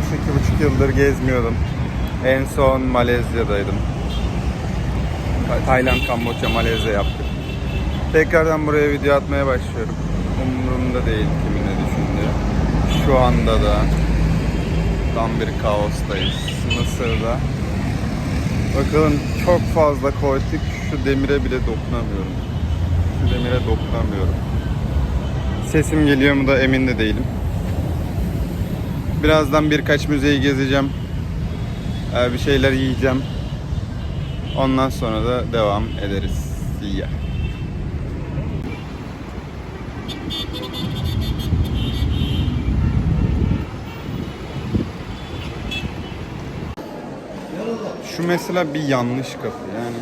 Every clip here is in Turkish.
yıldır, iki buçuk yıldır gezmiyordum. En son Malezya'daydım. Ta- Tayland, Kamboçya, Malezya yaptık. Tekrardan buraya video atmaya başlıyorum. Umurumda değil kimin ne düşündüğü. Şu anda da tam bir kaostayız. Mısır'da. Bakın çok fazla koyduk. Şu demire bile dokunamıyorum. Şu demire dokunamıyorum. Sesim geliyor mu da emin de değilim. Birazdan birkaç müzeyi gezeceğim. Ee, Bir şeyler yiyeceğim. Ondan sonra da devam ederiz. Ya. Şu mesela bir yanlış kapı yani.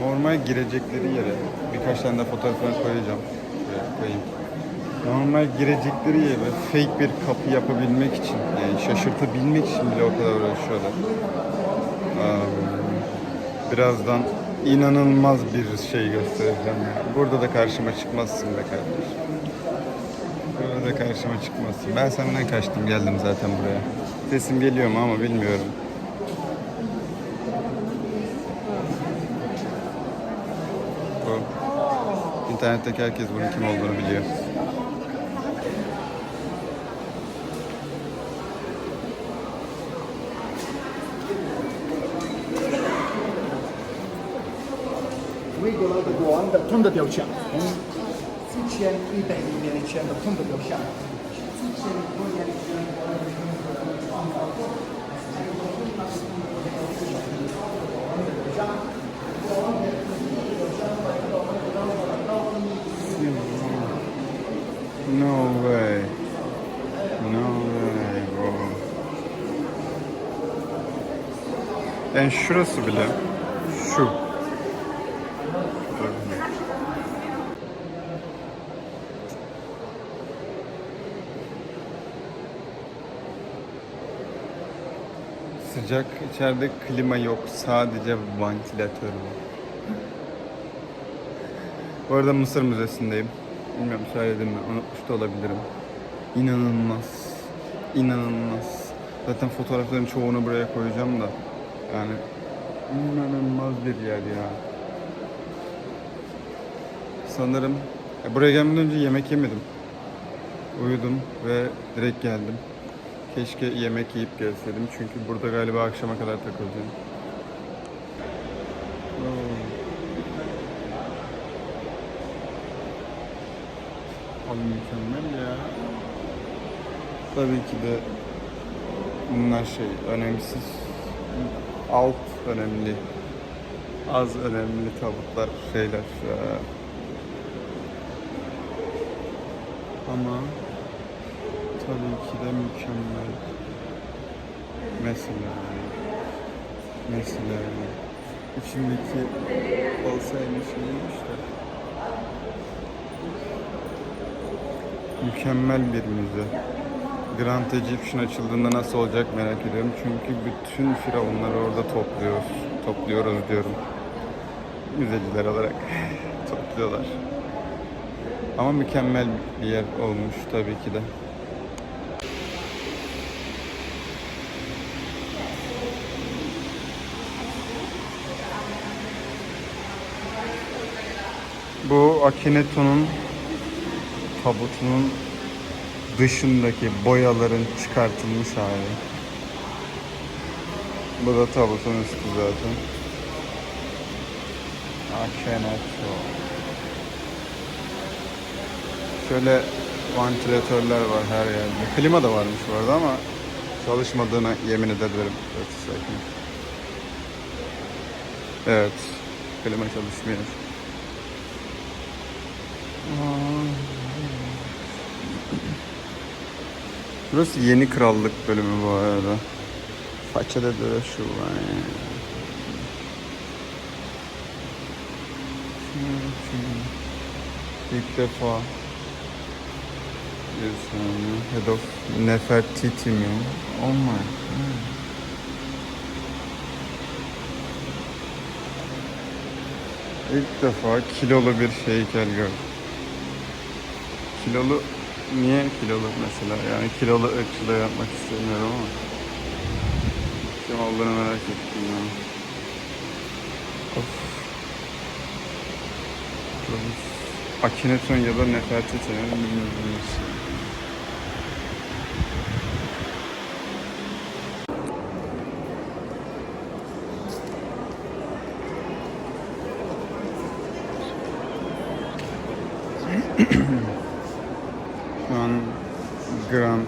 Normal girecekleri yere birkaç tane de fotoğrafını koyacağım. Şuraya koyayım. Normal girecekleri yere fake bir kapı yapabilmek için yani şaşırtabilmek için bile o kadar uğraşıyorlar. Birazdan inanılmaz bir şey göstereceğim. Burada da karşıma çıkmazsın be kardeş. Burada da karşıma çıkmazsın. Ben senden kaçtım geldim zaten buraya. Sesim geliyor mu ama bilmiyorum. Bu. İnternetteki herkes bunun kim olduğunu biliyor. 多拉的国王的铜的雕像，从四千一百年前的铜的雕像，四千多年前。 No way. No way bro. Yani şurası bile şu. Sıcak içeride klima yok sadece vantilatör var. Bu arada Mısır Müzesi'ndeyim. Bilmiyorum söyledim mi? Unutmuş da olabilirim. İnanılmaz. İnanılmaz. Zaten fotoğrafların çoğunu buraya koyacağım da. Yani inanılmaz bir yer ya. Sanırım e, buraya gelmeden önce yemek yemedim. Uyudum ve direkt geldim. Keşke yemek yiyip gelseydim çünkü burada galiba akşama kadar takılacağım. Oo. Abi mükemmel ya. Tabii ki de bunlar şey önemsiz. Alt önemli. Az önemli tabutlar şeyler. Ama tabii ki de mükemmel. Mesela mesela içindeki olsaymış iyiymiş de. Mükemmel bir müze. Grand Egyptian açıldığında nasıl olacak merak ediyorum. Çünkü bütün firavunları orada topluyoruz. Topluyoruz diyorum. Müzeciler olarak topluyorlar. Ama mükemmel bir yer olmuş tabii ki de. Bu Akhenetonn'un tabutunun dışındaki boyaların çıkartılmış hali. Bu da tabutun üstü zaten. Akhenaton. Şöyle vantilatörler var her yerde. Klima da varmış bu arada ama çalışmadığına yemin ederim. Evet. Klima çalışmıyor. Burası yeni krallık bölümü bu arada. Façada da şu var yani. İlk defa bir saniye. Head of Nefertiti mi? Oh my. İlk defa kilolu bir heykel gördüm. Kilolu niye kilolu mesela? Yani kilolu ırkçılığı yapmak istemiyorum ama. Kim olduğunu merak ettim yani. Of. Akhenaton ya da Nefertiti'nin bilmiyorum. Şu an Grand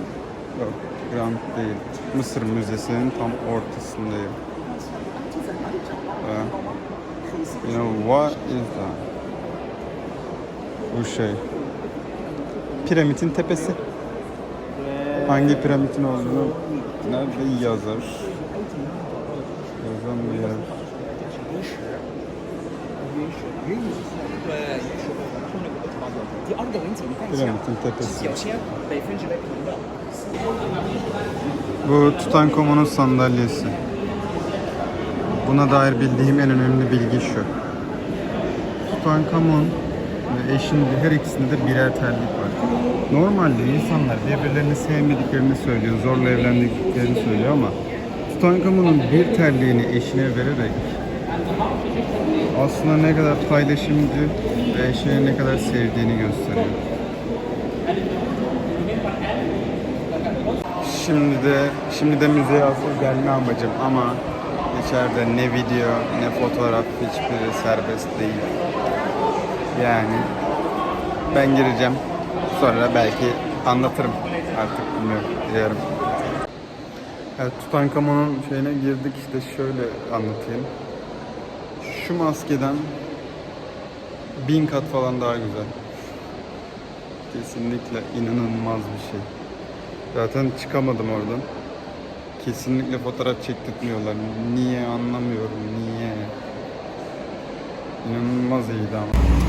yok, Grand değil. Mısır Müzesi'nin tam ortasındayım. Ve, you know what is that? Bu şey. Piramidin tepesi. Hangi piramidin olduğunu nerede yazar? Yazan bir. 对，允许通那个地方的。第二个问题，你看一下， Piramidin 是 tepesi. 表现百分之百平的。 Bu Tutankamon'un sandalyesi. Buna dair bildiğim en önemli bilgi şu. Tutankamon ve eşinin her ikisinde de birer terlik var. Normalde insanlar birbirlerini sevmediklerini söylüyor, zorla evlendiklerini söylüyor ama Tutankamon'un bir terliğini eşine vererek aslında ne kadar paylaşımcı ve eşine ne kadar sevdiğini gösteriyor. Şimdi de şimdi de müzeye asıl gelme amacım ama içeride ne video ne fotoğraf hiçbiri serbest değil. Yani ben gireceğim. Sonra belki anlatırım. Artık bilmiyorum. Diyorum. Evet, Tutankamon'un şeyine girdik işte şöyle anlatayım. Şu maskeden bin kat falan daha güzel. Kesinlikle inanılmaz bir şey. Zaten çıkamadım oradan. Kesinlikle fotoğraf çektirtmiyorlar. Niye anlamıyorum. Niye? İnanılmaz iyiydi ama.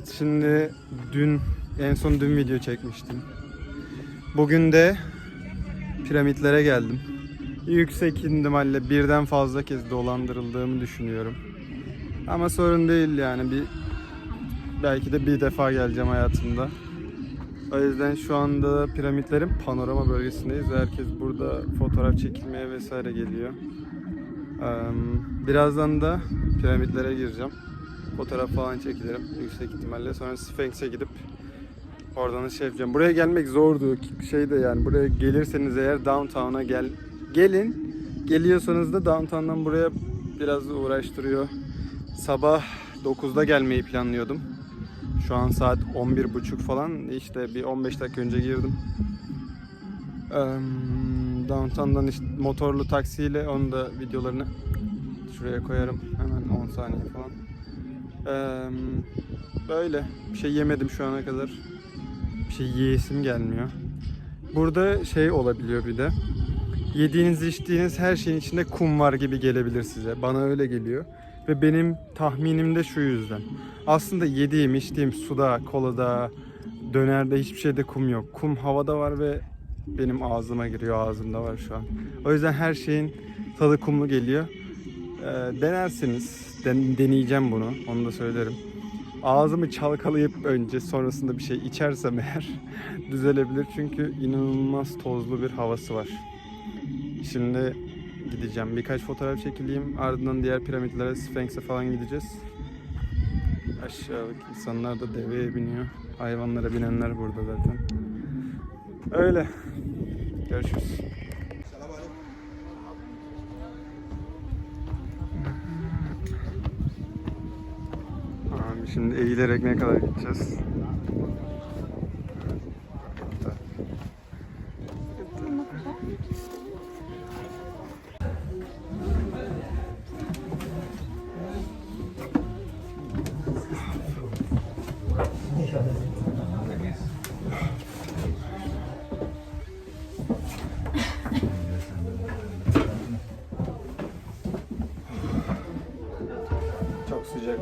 Evet şimdi dün en son dün video çekmiştim. Bugün de piramitlere geldim. Yüksek ihtimalle birden fazla kez dolandırıldığımı düşünüyorum. Ama sorun değil yani bir belki de bir defa geleceğim hayatımda. O yüzden şu anda piramitlerin panorama bölgesindeyiz herkes burada fotoğraf çekilmeye vesaire geliyor. Birazdan da piramitlere gireceğim. Fotoğraf falan çekilirim yüksek ihtimalle. Sonra Sphinx'e gidip oradan da şey yapacağım. Buraya gelmek zordu. Şey de yani buraya gelirseniz eğer downtown'a gel gelin. Geliyorsanız da downtown'dan buraya biraz uğraştırıyor. Sabah 9'da gelmeyi planlıyordum. Şu an saat 11.30 falan. İşte bir 15 dakika önce girdim. Downtown'dan işte motorlu taksiyle onun da videolarını şuraya koyarım. Hemen 10 saniye falan. Eee, böyle bir şey yemedim şu ana kadar. Bir şey yiyesim gelmiyor. Burada şey olabiliyor bir de. Yediğiniz içtiğiniz her şeyin içinde kum var gibi gelebilir size. Bana öyle geliyor. Ve benim tahminim de şu yüzden. Aslında yediğim, içtiğim suda, kolada, dönerde hiçbir şeyde kum yok. Kum havada var ve benim ağzıma giriyor. Ağzımda var şu an. O yüzden her şeyin tadı kumlu geliyor. Ee, denersiniz. Den- deneyeceğim bunu. Onu da söylerim. Ağzımı çalkalayıp önce sonrasında bir şey içersem eğer düzelebilir. Çünkü inanılmaz tozlu bir havası var. Şimdi gideceğim. Birkaç fotoğraf çekileyim. Ardından diğer piramitlere, Sphinx'e falan gideceğiz. Aşağıdaki insanlar da deveye biniyor. Hayvanlara binenler burada zaten. Öyle. Görüşürüz. Şimdi eğilerek ne kadar gideceğiz? Çok sıcak.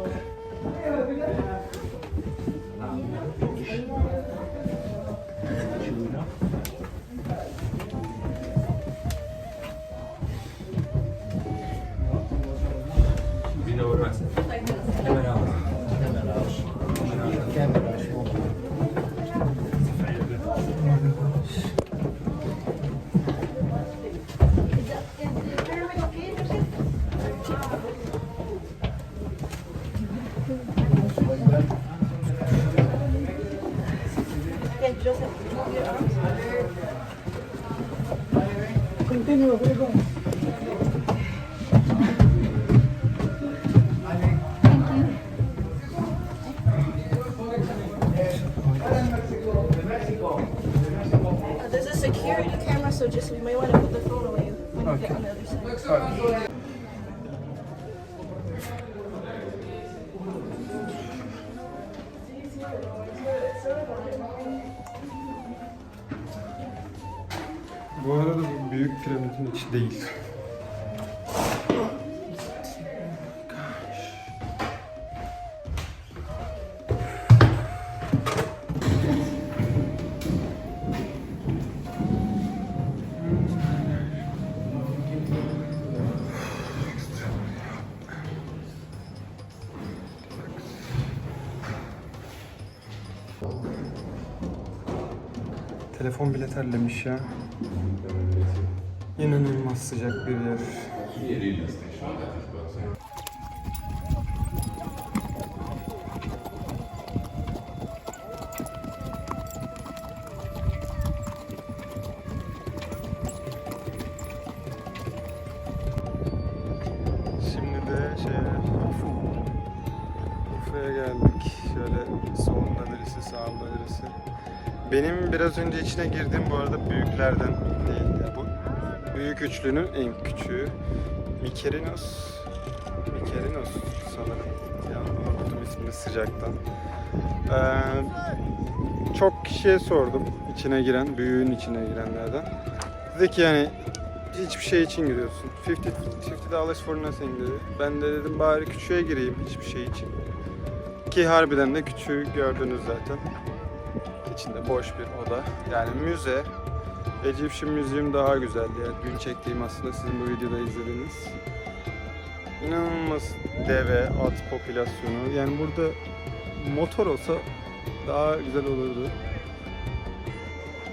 Bu arada bu büyük piramidin içi değil. Telefon bile terlemiş ya. İnanılmaz sıcak bir yer. Şimdi de şey Urfa'ya geldik. Şöyle solunda birisi, sağında birisi. Benim biraz önce içine girdiğim bu arada büyüklerden değil. Ya bu büyük üçlünün en küçüğü. Mikerinos. Mikerinos sanırım. Ya unuttum ismini sıcaktan. Ee, çok kişiye sordum içine giren, büyüğün içine girenlerden. Dedi ki yani hiçbir şey için giriyorsun. 50, 50 dollars for nothing dedi. Ben de dedim bari küçüğe gireyim hiçbir şey için. Ki harbiden de küçüğü gördünüz zaten. İçinde boş bir oda. Yani müze. Egyptian Museum daha güzeldi. Yani dün çektiğim aslında sizin bu videoda izlediğiniz. İnanılmaz deve, at popülasyonu. Yani burada motor olsa daha güzel olurdu.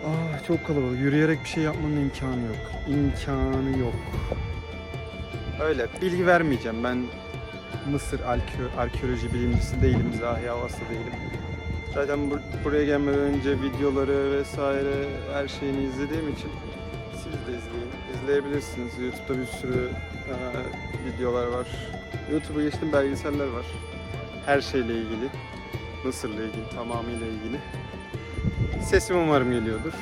Ah çok kalabalık. Yürüyerek bir şey yapmanın imkanı yok. İmkanı yok. Öyle. Bilgi vermeyeceğim. Ben Mısır arke- arkeoloji bilimcisi değilim. Zahi havası değilim. Zaten bur- buraya gelmeden önce videoları vesaire her şeyini izlediğim için siz de izleyin. İzleyebilirsiniz. YouTube'da bir sürü e, videolar var. YouTube'a geçtim belgeseller var. Her şeyle ilgili. Mısır'la ilgili, tamamıyla ilgili. Sesim umarım geliyordur.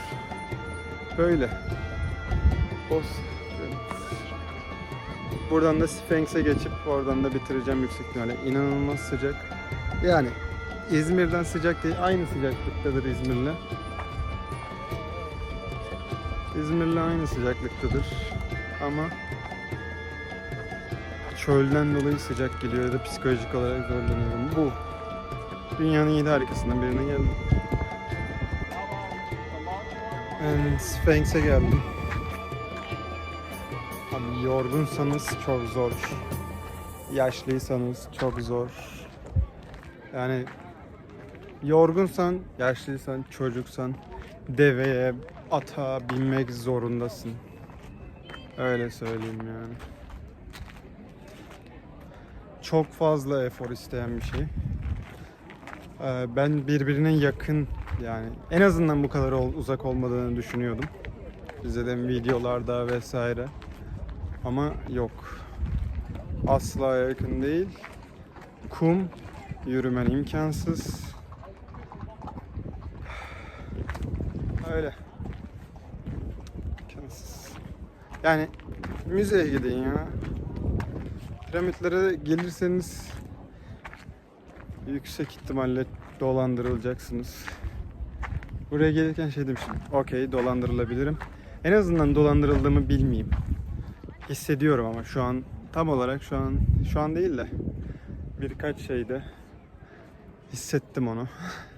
Böyle. Boz. Buradan da Sphinx'e geçip oradan da bitireceğim yüksek ihtimalle. İnanılmaz sıcak. Yani İzmir'den sıcak değil. Aynı sıcaklıktadır İzmir'le. İzmir'le aynı sıcaklıktadır. Ama çölden dolayı sıcak geliyor ya da psikolojik olarak zorlanıyorum. Bu. Dünyanın yedi harikasından birine geldim. Ben Sphinx'e geldim. Abi yorgunsanız çok zor. Yaşlıysanız çok zor. Yani yorgunsan, yaşlıysan, çocuksan deveye, ata binmek zorundasın. Öyle söyleyeyim yani. Çok fazla efor isteyen bir şey. Ee, Ben birbirine yakın yani en azından bu kadar uzak olmadığını düşünüyordum. İzlediğim videolarda vesaire. Ama yok. Asla yakın değil. Kum, yürümen imkansız. Öyle. İmkansız. Yani müzeye gidin ya. Piramitlere gelirseniz yüksek ihtimalle dolandırılacaksınız. Buraya gelirken şey demiştim. Okey dolandırılabilirim. En azından dolandırıldığımı bilmeyeyim. Hissediyorum ama şu an tam olarak şu an şu an değil de birkaç şeyde hissettim onu.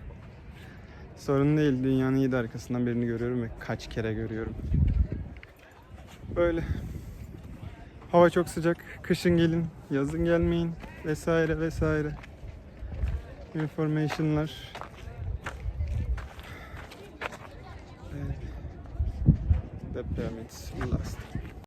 Sorun değil. Dünyanın yedi arkasından birini görüyorum ve kaç kere görüyorum. Böyle. Hava çok sıcak. Kışın gelin, yazın gelmeyin vesaire vesaire. Information'lar. Evet. The pyramids last.